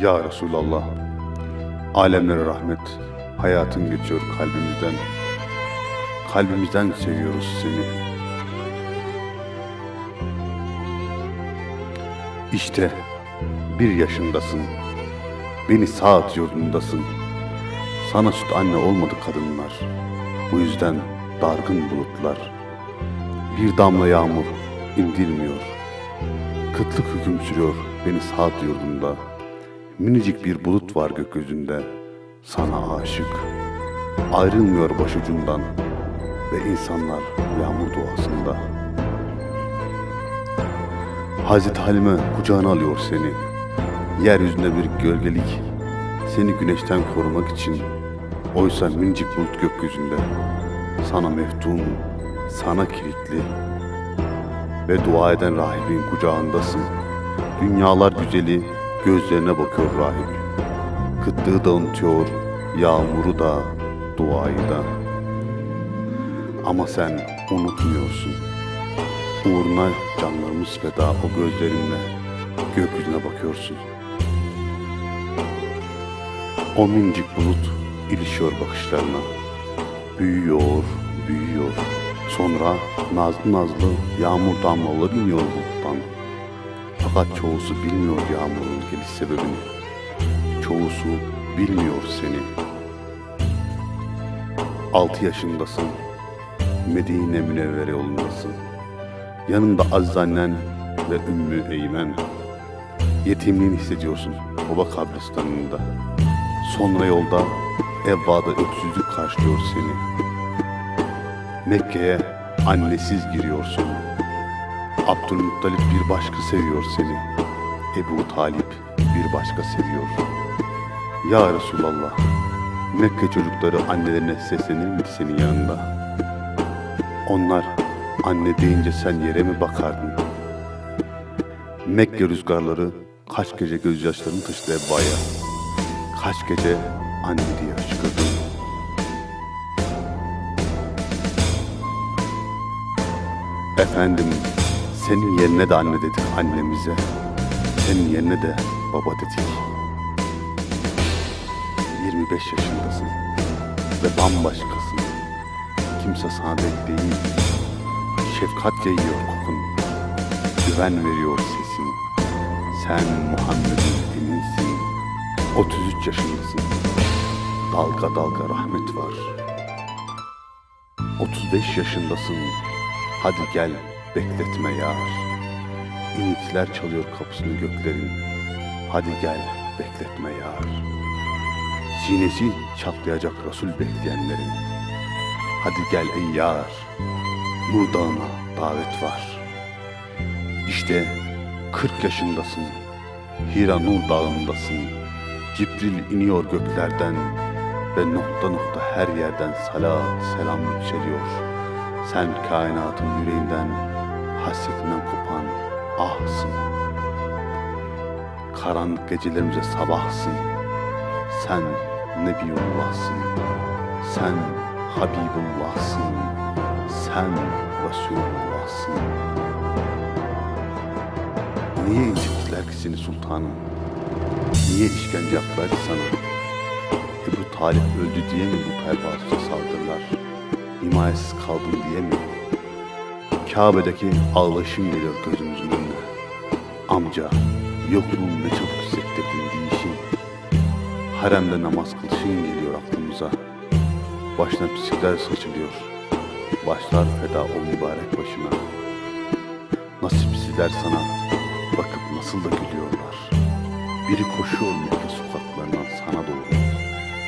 Ya Resulallah, alemlere rahmet, hayatın geçiyor kalbimizden. Kalbimizden seviyoruz seni. İşte bir yaşındasın, beni saat yurdundasın. Sana süt anne olmadı kadınlar, bu yüzden dargın bulutlar. Bir damla yağmur indirmiyor, kıtlık hüküm sürüyor beni saat yurdunda. Minicik bir bulut var gökyüzünde, sana aşık. Ayrılmıyor başucundan ve insanlar yağmur duasında. Hazreti Halime kucağına alıyor seni. Yeryüzünde bir gölgelik, seni güneşten korumak için. Oysa minicik bulut gökyüzünde, sana meftun, sana kilitli ve dua eden rahibin kucağındasın. Dünyalar güzeli gözlerine bakıyor rahip. Kıtlığı da unutuyor, yağmuru da, duayı da. Ama sen unutmuyorsun. Uğruna canlarımız feda o gözlerinle gökyüzüne bakıyorsun. O minicik bulut ilişiyor bakışlarına. Büyüyor, büyüyor. Sonra nazlı nazlı yağmur damlaları iniyor buluttan. Fakat çoğusu bilmiyor yağmurun geliş sebebini. Çoğusu bilmiyor seni. Altı yaşındasın. Medine Münevvere yolundasın. Yanında aziz annen ve Ümmü Eymen. Yetimliğini hissediyorsun baba kabristanında. Sonra yolda Evva'da öksüzlük karşılıyor seni. Mekke'ye annesiz giriyorsun. Abdülmuttalip bir başka seviyor seni. Ebu Talip bir başka seviyor. Ya Resulallah, Mekke çocukları annelerine seslenir miydi senin yanında? Onlar anne deyince sen yere mi bakardın? Mekke rüzgarları kaç gece gözyaşlarını taşıdı Ebba'ya. Kaç gece anne diye hıçkırdı. Efendim, senin yerine de anne dedik annemize. Senin yerine de baba dedik. 25 yaşındasın ve bambaşkasın. Kimse sana değil. Şefkat yayıyor kokun. Güven veriyor sesin. Sen Muhammed'in eminsin. 33 yaşındasın. Dalga dalga rahmet var. 35 yaşındasın. Hadi gel bekletme yar. İnitler çalıyor kapısını göklerin. Hadi gel bekletme yar. Sinesi çatlayacak Resul bekleyenlerin. Hadi gel ey yar. Nur Dağı'na davet var. İşte 40 yaşındasın. Hira Nur Dağı'ndasın. Cibril iniyor göklerden ve nokta nokta her yerden salat selam yükseliyor. Sen kainatın yüreğinden hasretinden kopan ahsın. Karanlık gecelerimize sabahsın. Sen Nebiyullah'sın. Sen Habibullah'sın. Sen Resulullah'sın. Niye incittiler ki seni sultanım? Niye işkence yaptılar sana? Ebu Talip öldü diye mi bu pervasızca saldırılar? Himayesiz kaldın diye mi? Kabe'deki ağlaşın geliyor gözümüzün önüne. Amca, yokluğun ne çabuk hissettirdin deyişin. Haremde namaz kılışın geliyor aklımıza. Başına pisikler saçılıyor. Başlar feda o mübarek başına. Nasipsizler sana bakıp nasıl da gülüyorlar. Biri koşuyor Mekke sokaklarından sana doğru.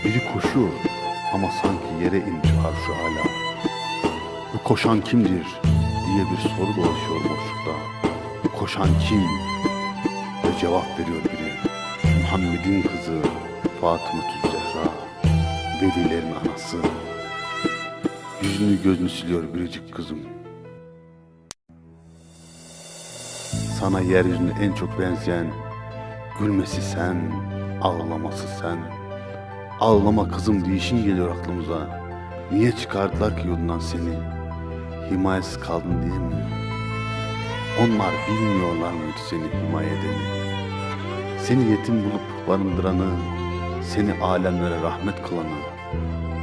Biri koşuyor ama sanki yere inmiş arşı hala. Bu koşan kimdir diye bir soru dolaşıyor boşlukta. Koşan kim? Ve cevap veriyor biri. Muhammed'in kızı Fatıma Zehra. Velilerin anası. Yüzünü gözünü siliyor biricik kızım. Sana yeryüzünde en çok benzeyen Gülmesi sen, ağlaması sen. Ağlama kızım deyişin geliyor aklımıza. Niye çıkardılar ki yolundan seni? Himayesiz kaldın diye mi? Onlar bilmiyorlar mıydı seni himaye edeni? Seni yetim bulup barındıranı, seni alemlere rahmet kılanı.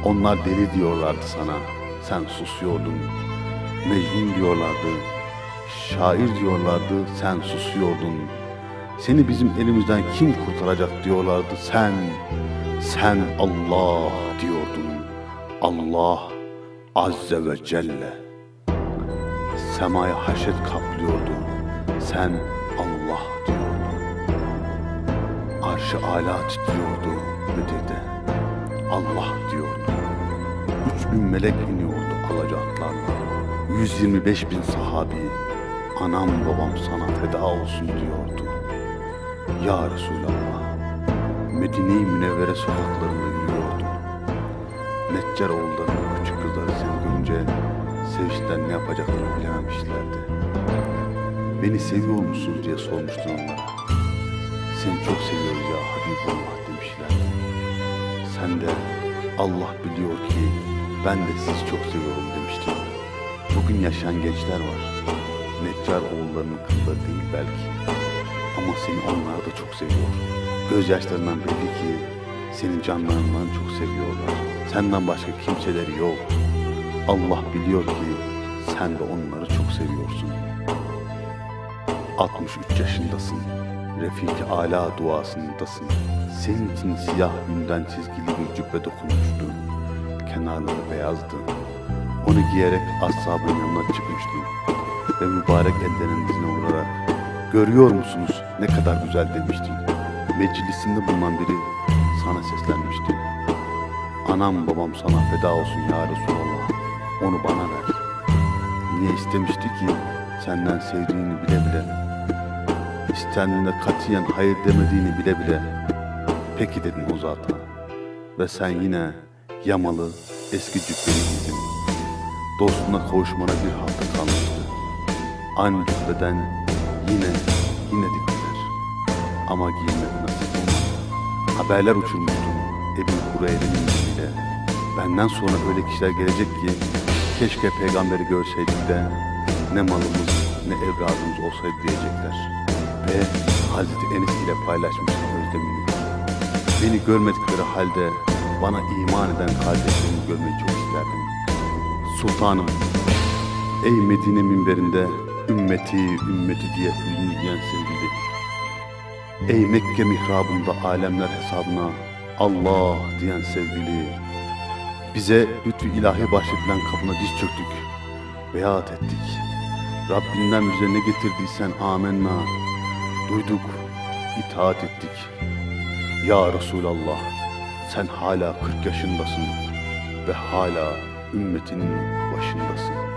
Onlar deli diyorlardı sana, sen susuyordun. Mecnun diyorlardı, şair diyorlardı, sen susuyordun. Seni bizim elimizden kim kurtaracak diyorlardı, sen, sen Allah diyordun. Allah Azze ve Celle. Semaya haşet kaplıyordu, sen Allah diyordun. Arşı ala titriyordu ötede. Allah diyordu. Üç bin melek iniyordu alacaklarla. 125 bin sahabi. Anam babam sana feda olsun diyordu. Ya Resulallah. Medine-i Münevvere sokaklarında yürüyordu. Neccar oğullarının küçük kızları seni sevinçten ne yapacaklarını bilememişlerdi. Beni seviyor musunuz diye sormuştun onlara. Seni çok seviyoruz ya Habibullah demişlerdi. Sen de Allah biliyor ki ben de sizi çok seviyorum demiştin. Bugün yaşayan gençler var. Neccar oğullarının kızları değil belki. Ama seni onlar da çok seviyor. Gözyaşlarından belli ki senin canlarından çok seviyorlar. Senden başka kimseleri yok. Allah biliyor ki sen de onları çok seviyorsun. 63 yaşındasın. Refik Ala duasındasın. Senin için siyah yünden çizgili bir cübbe dokunmuştu. Kenarları beyazdı. Onu giyerek ashabın yanına çıkmıştın. Ve mübarek ellerinin dizine vurarak Görüyor musunuz ne kadar güzel demiştin. Meclisinde bulunan biri sana seslenmişti. Anam babam sana feda olsun ya Resulallah. Onu bana ver. Niye istemişti ki senden sevdiğini bile bile. İstendiğinde katiyen hayır demediğini bile bile. Peki dedin o zata. Ve sen yine yamalı eski cübbeni giydin. Dostuna kavuşmana bir hafta kalmıştı. Aynı cübbeden yine yine diktiler. Ama giymek nasip. Haberler uçurmuştum Ebu Hureyre'nin bile. Benden sonra öyle kişiler gelecek ki keşke peygamberi görseydik de ne malımız ne evladımız olsaydı diyecekler. Ve Hazreti Enes ile paylaşmıştım özlemini. Beni görmedikleri halde bana iman eden kardeşlerimi görmeyi çok isterdim. Sultanım, ey Medine minberinde ümmeti ümmeti diye hüzünleyen sevgili. Ey Mekke mihrabında alemler hesabına Allah diyen sevgili. Bize lütfü ilahi bahşedilen kapına diz çöktük. Beyat ettik. Rabbinden bize ne getirdiysen amenna. Duyduk, itaat ettik. Ya Resulallah, sen hala 40 yaşındasın ve hala ümmetinin başındasın.